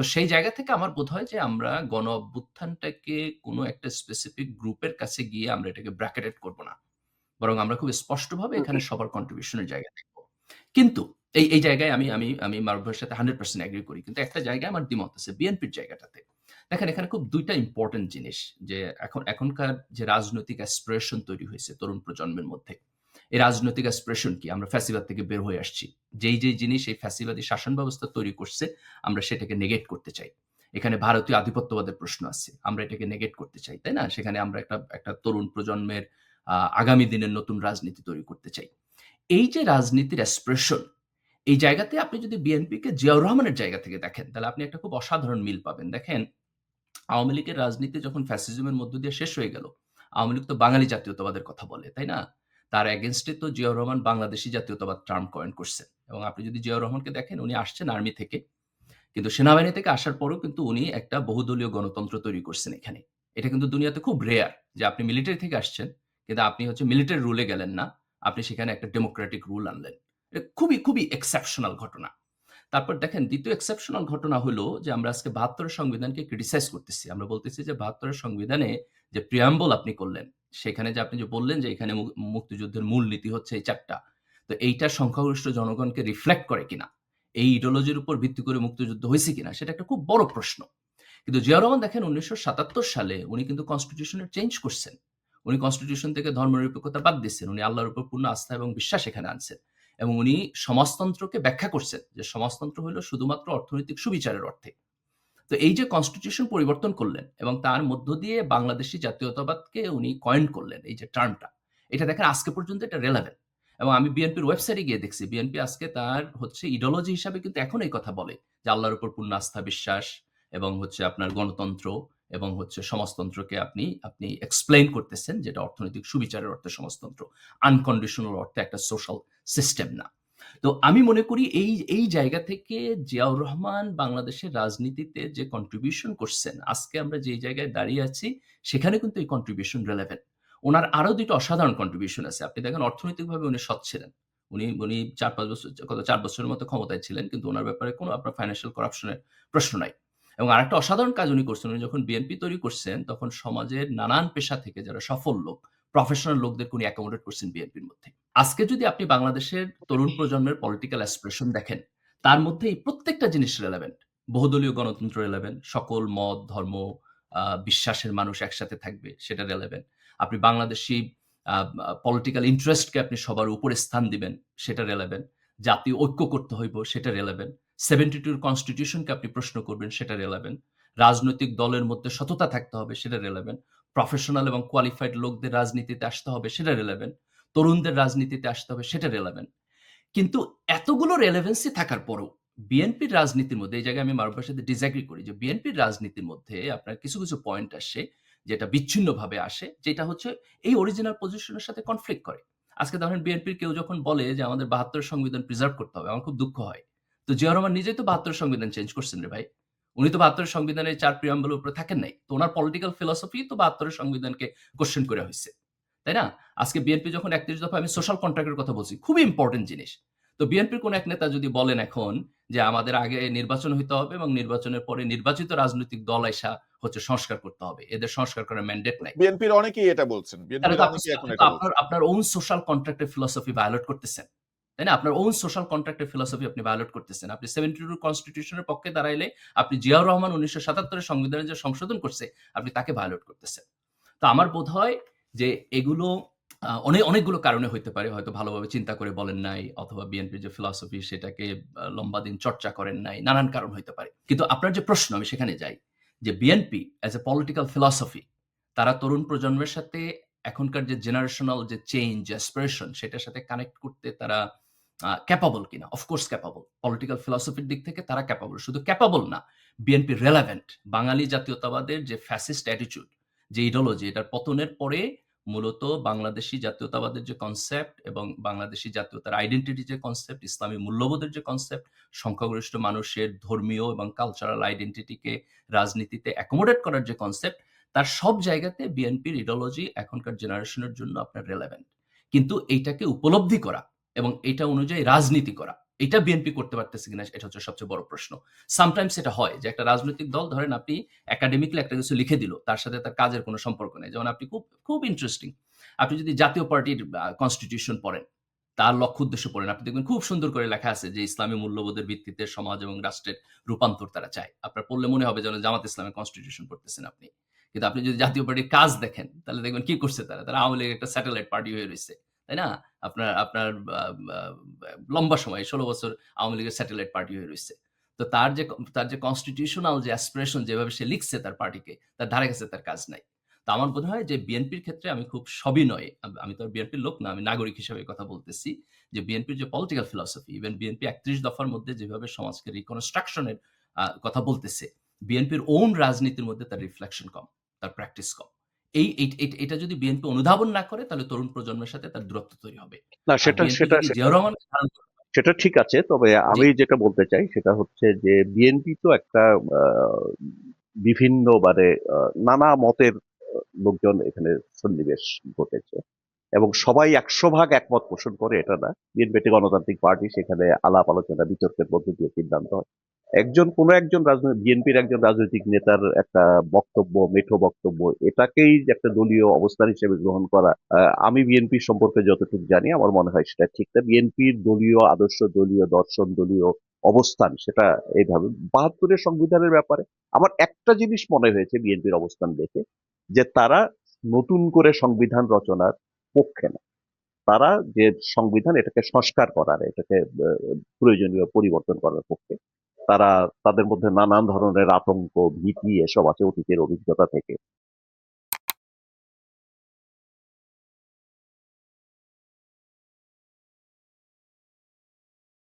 তো সেই জায়গা থেকে আমার বোধ হয় যে আমরা গণ অভ্যুত্থানটাকে কোনো একটা স্পেসিফিক গ্রুপের কাছে গিয়ে আমরা এটাকে ব্র্যাকেটেড করব না। বরং আমরা খুব স্পষ্টভাবে এখানে সবার কন্ট্রিবিউশনের জায়গা দেখব। কিন্তু এই, এই জায়গায় আমি আমি আমি মারুফ ভাইয়ের সাথে 100% এগ্রি করি। কিন্তু একটা জায়গায় আমার দ্বিমত আছে বিএনপির জায়গাটাতে। দেখেন এখানে খুব ২ টা ইম্পোর্টেন্ট জিনিস যে এখন এখনকার যে রাজনৈতিক অ্যাসপিরেশন তৈরি হয়েছে তরুণ প্রজন্মের মধ্যে। এই রাজনৈতিক অ্যাসপিরেশন কি? আমরা ফ্যাসিবাদ থেকে বের হয়ে আসছি। যেই, যেই জিনিস এই ফ্যাসিবাদী শাসন ব্যবস্থা তৈরি করছে, আমরা সেটাকে নেগেট করতে চাই। এখানে ভারতীয় আধিপত্যবাদের প্রশ্ন আছে। আমরা এটাকে নেগেট করতে চাই। তাই না? সেখানে আমরা একটা একটা তরুণ প্রজন্মের আগামী দিনের নতুন রাজনীতি তৈরি করতে চাই। এই যে রাজনীতির অ্যাসপিরেশন, এই জায়গাতে আপনি যদি বিএনপিকে জিয়াউর রহমানের জায়গা থেকে দেখেন, তাহলে আপনি একটা খুব অসাধারণ মিল পাবেন। দেখেন, আওয়ামী লীগের রাজনীতি যখন ফ্যাসিজমের মধ্য দিয়ে শেষ হয়ে গেল, আওয়ামী লীগ তো বাঙালি জাতীয়তাবাদের কথা বলে, তাই না? তার এগেইনস্ট এ তো জিয়াউর রহমান বাংলাদেশী জাতীয়তাবাদ টার্ম কয়েন করছেন। এবং আপনি যদি জিয়াউর রহমানকে দেখেন, উনি আসছেন আর্মি থেকে। কিন্তু সেনাবাহিনী থেকে আসার পরেও কিন্তু উনি একটা বহুদলীয় গণতন্ত্র তৈরি করছেন এখানে। এটা কিন্তু দুনিয়াতে খুব রেয়ার যে আপনি মিলিটারি থেকে আসছেন, কিন্তু আপনি হচ্ছে মিলিটারি রুলে গেলেন না। আপনি সেখানে একটা ডেমোক্রেটিক রুল আনলেন। এটা খুবই, খুবই এক্সেপশনাল ঘটনা। তারপর দেখেন দ্বিতীয় এক্সেপশনাল ঘটনা হলো যে আমরা আজকে ৭২ এর সংবিধানকে ক্রিটিসাইজ করতেছি। আমরা বলতেছি যে ৭২ এর সংবিধানে যে প্রিয়াম্বল আপনি করলেন, সেখানে যে আপনি যে বললেন যে এখানে মুক্তিযুদ্ধের মূল নীতি হচ্ছে এই চারটা, তো এইটা সংখ্যাগরিষ্ঠ জনগণকে রিফ্লেক্ট করে কিনা? এই ইডিওলজির উপর ভিত্তি করে মুক্তিযুদ্ধ হইছে কিনা? সেটা একটা খুব বড় প্রশ্ন। কিন্তু জিয়াউর রহমান দেখেন ১৯৭৭ সালে উনি কিন্তু কনস্টিটিউশন এর চেঞ্জ করছেন। উনি কনস্টিটিউশন থেকে ধর্মনিরপেক্ষতা বাদ দিচ্ছেন। উনি আল্লাহর উপর পূর্ণ আস্থা এবং বিশ্বাস এখানে আনছেন। এবং উনি সমাজতন্ত্রকে ব্যাখ্যা করছেন যে সমাজতন্ত্র হলো শুধুমাত্র অর্থনৈতিক সুবিচারের অর্থে। তো এই যে কনস্টিটিউশন পরিবর্তন করলেন এবং তার মধ্য দিয়ে বাংলাদেশী জাতীয়তাবাদকে উনি কয়েন করলেন, এই যে টার্মটা। এটা দেখেন আজকে পর্যন্ত এটা রেলেভেন্ট। এবং আমি বিএনপির ওয়েবসাইটে গিয়ে দেখছি বিএনপি আজকে তার হচ্ছে ইডিওলজি হিসাবে কিন্তু এখন এই কথা বলে যে আল্লাহর উপর পূর্ণ আস্থা, বিশ্বাস এবং হচ্ছে আপনার গণতন্ত্র এবং হচ্ছে সমাজতন্ত্রকে আপনি আপনি এক্সপ্লেইন করতেছেন যেটা অর্থনৈতিক সুবিচারের অর্থে সমাজতন্ত্র। আনকন্ডিশনাল অর্থে একটা সোশ্যাল সিস্টেম না। তো আমি মনে করি এই, এই জায়গা থেকে জিয়াউর রহমান বাংলাদেশের রাজনীতিতে যে কন্ট্রিবিউশন করছেন, আজকে আমরা যেই জায়গায় দাঁড়িয়ে আছি, সেখানে কিন্তু এই কন্ট্রিবিউশন রেলেভেন্ট। উনার আরও ২ টা অসাধারণ কন্ট্রিবিউশন আছে। আপনি দেখেন অর্থনৈতিকভাবে উনি সৎ ছিলেন। উনি উনি ৪-৫ বছর কত ৪ বছরের মতো ক্ষমতায় ছিলেন। কিন্তু ওনার ব্যাপারে কোনো আপনার ফাইন্যান্সিয়াল করাপশন এর প্রশ্ন নাই। এবং আরেকটা অসাধারণ কাজ উনি করছেন। উনি যখন বিএনপি তৈরি করছেন, তখন সমাজের নানান পেশা থেকে যারা সফল লোক, প্রফেশনাল লোকদেরকে উনি অ্যাকোমোডেট করছেন বিএনপির মধ্যে। আজকে যদি আপনি বাংলাদেশের তরুণ প্রজন্মের পলিটিক্যাল অ্যাসপিরেশন দেখেন, তার মধ্যে এই প্রত্যেকটা জিনিস রেলেভেন্ট। বহুদলীয় গণতন্ত্র রেলেভেন্ট, সকল মত, ধর্ম, বিশ্বাসের মানুষ একসাথে থাকবে, সেটা রেলেভেন্ট। আপনি বাংলাদেশী পলিটিক্যাল ইন্টারেস্টকে আপনি সবার উপরে স্থান দিবেন, সেটা রেলেভেন্ট। জাতীয় ঐক্য করতে হইব, সেটা রেলেভেন্ট। 72 র কনস্টিটিউশনকে আপনি প্রশ্ন করবেন, সেটা রেলেভেন্ট। রাজনৈতিক দলের মধ্যে সততা থাকতে হবে, সেটা রেলেভেন্ট। প্রফেশনাল এবং কোয়ালিফাইড লোকদের রাজনীতিতে আসতে হবে, সেটা রেলেভেন্ট। তরুণদের রাজনীতিতে আসতে হবে, সেটা রেলেভেন্ট। কিন্তু এতগুলো রেলেভেন্সি থাকার পরেও বিএনপির রাজনীতির মধ্যে এই জায়গায় আমি মারুফ সাথে ডিসএগ্রি করি যে বিএনপির রাজনীতির মধ্যে আপনার কিছু, কিছু পয়েন্ট আসে যেটা বিচ্ছিন্নভাবে আসে, যেটা হচ্ছে এই অরিজিনাল পজিশনের সাথে কনফ্লিক্ট করে। আজকে ধরেন বিএনপির কেউ যখন বলে যে আমাদের বাহাত্তর সংবিধান প্রিজার্ভ করতে হবে, আমার খুব দুঃখ হয়। তো জিয়াউর রহমান নিজেই তো ৭২ এর সংবিধান চেঞ্জ করছেন রে ভাই। উনি তো ৭২ এর সংবিধানের ৪ প্রিয়াম্বল উপরে থাকেন নাই। তো উনার পলিটিক্যাল ফিলসফি তো ৭২ এর সংবিধানকে কোয়েশ্চেন করে হইছে। তাই না? আজকে বিএনপি যখন ৩১ দফা আমি সোশ্যাল কন্ট্রাক্ট এর কথা বলছি, খুবই ইম্পোর্টেন্ট জিনিস। তো বিএনপির কোন এক নেতা যদি বলেন এখন যে আমাদের আগে নির্বাচন হইতে হবে এবং নির্বাচনের পরে নির্বাচিত রাজনৈতিক দল আইসা হচ্ছে সংস্কার করতে হবে। এদের সংস্কার করার ম্যান্ডেট নাই। বিএনপির অনেকেই এটা বলছেন। আপনার আপনার ওন সোশ্যাল কন্ট্রাক্ট এর ফিলসফি ভায়োলেট করতেছেন। তাই না? আপনার ওন সোশ্যাল কন্ট্রাক্ট এর ফিলসফি আপনি ভায়োলেট করতেছেন। আপনি 72 কনস্টিটিউশন এর পক্ষে দাঁড়াইলে আপনি জিয়াউর রহমান ১৯৭৭ এর সংবিধানে যে সংশোধন করছে, আপনি তাকে ভায়োলেট করতেছেন। তো আমার বোধ হয় যে এগুলো অনেক অনেকগুলো কারণে হইতে পারে। হয়তো ভালোভাবে চিন্তা করে বলেন নাই অথবা বিএনপির যে ফিলসফি সেটাকে লম্বা দিন চর্চা করেন নাই। নানান কারণ হইতে পারে। কিন্তু আপনার যে প্রশ্ন আমি সেখানে যাই। যে BNP as a political philosophy তারা তরুণ প্রজন্মের সাথে এখনকার যে জেনারেশনাল যে চেঞ্জ, অ্যাসপিরেশন সেটার সাথে কানেক্ট করতে তারা ক্যাপাবল কিনা? Of course capable. পলিটিক্যাল ফিলসফির দিক থেকে তারা ক্যাপাবল। শুধু ক্যাপাবল না, বিএনপি রেলেভেন্ট। বাঙালি জাতীয়তাবাদের যে ফ্যাসিস্ট অ্যাটিটিউড, যে ইডোলজি এটার পতনের পরে মূলত বাংলাদেশী জাতীয়তাবাদের যে কনসেপ্ট এবং বাংলাদেশী জাতীয়তার আইডেন্টিটি যে কনসেপ্ট, ইসলামী মূল্যবোধের যে কনসেপ্ট, সংখ্যাগরিষ্ঠ মানুষের ধর্মীয় এবং কালচারাল আইডেন্টিটিকে রাজনীতিতে অ্যাকোমোডেট করার যে কনসেপ্ট, তার সব জায়গাতে বিএনপির ইডোলজি এখনকার জেনারেশনের জন্য আপনার রেলেভেন্ট। কিন্তু এইটাকে উপলব্ধি করা এবং এটা অনুযায়ী রাজনীতি করা, এটা বিএনপি করতে পারতেছে কিনা এটা হচ্ছে সবচেয়ে বড় প্রশ্ন। সামটাইমস এটা হয় যে একটা রাজনৈতিক দল ধরেন আপনি একাডেমিক্যালি একটা কিছু লিখে দিল। তার সাথে তার কাজের কোনো সম্পর্ক নেই। যেমন আপনি খুব, খুব ইন্টারেস্টিং। আপনি যদি জাতীয় পার্টির কনস্টিটিউশন পড়েন, তার লক্ষ্য উদ্দেশ্য পড়েন, আপনি দেখবেন খুব সুন্দর করে লেখা আছে যে ইসলামী মূল্যবোধের ভিত্তিতে সমাজ এবং রাষ্ট্রের রূপান্তর তারা চায়। আপনার পড়লে মনে হবে যেন জামাত ইসলামের কনস্টিটিউশন পড়তেছেন আপনি। কিন্তু আপনি যদি জাতীয় পার্টির কাজ দেখেন, তাহলে দেখবেন কি করছে তারা? তারা আওয়ামী লীগের একটা স্যাটেলাইট পার্টি হয়ে রইছে। তাই না? আপনার আপনার লম্বা সময় ১৬ বছর আওয়ামী লীগের স্যাটেলাইট পার্টি হয়ে রইছে। তো তার যে তার যে কনস্টিটিউশনাল যে অ্যাসপিরেশন যেভাবে সে লিখছে তার পার্টিকে, তার ধারে কাছে তার কাজ নাই। তো আমার মনে হয় যে বিএনপির ক্ষেত্রে আমি খুব সবিনয়ে আম আমি তো বিএনপির লোক না, আমি নাগরিক হিসেবে কথা বলতেছি। যে বিএনপির যে পলিটিক্যাল ফিলসফি, ইভেন বিএনপি ৩১ দফার মধ্যে যেভাবে সমাজকে রিকনস্ট্রাকশন এর কথা বলতেছে, বিএনপির ওন রাজনীতির মধ্যে তার রিফ্লেকশন কম, তার প্র্যাকটিস কম। এই এটা যদি বিএনপি অনুধাবন না করে তাহলে তরুণ প্রজন্মের সাথে তার দূরত্ব তৈরি হবে। না সেটা সেটা সেটা ঠিক আছে। তবে আমি যেটা বলতে চাই সেটা হচ্ছে যে বিএনপি তো একটা বিভিন্ন মানে নানা মতের লোকজন এখানে সন্নিবেশ ঘটেছে। এবং সবাই ১০০ ভাগ একমত পোষণ করে এটা না। বিএনপি একটি গণতান্ত্রিক পার্টি সেখানে আলাপ আলোচনা বিতর্কের মধ্যে দিয়ে সিদ্ধান্ত হয়। একজন কোন একজন রাজনৈ বিএনপির একজন রাজনৈতিক নেতার একটা বক্তব্য, মেঠো বক্তব্য এটাকেই একটা দলীয় অবস্থান হিসেবে গ্রহণ করা আমি বিএনপি সম্পর্কে যতটুকু জানি আমার মনে হয় সেটা ঠিক না। বিএনপির দলীয় আদর্শ, দলীয় দর্শন, দলীয় অবস্থান সেটা এইভাবে বাহাত্তরের সংবিধানের ব্যাপারে আমার একটা জিনিস মনে হয়েছে বিএনপির অবস্থান দেখে যে তারা নতুন করে সংবিধান রচনার পক্ষে না। তারা যে সংবিধান এটাকে সংস্কার করার, এটাকে প্রয়োজনীয় পরিবর্তন করার পক্ষে। তারা তাদের মধ্যে নানান ধরনের আতঙ্ক, ভীতি এসব আছে অতীতের অভিজ্ঞতা থেকে।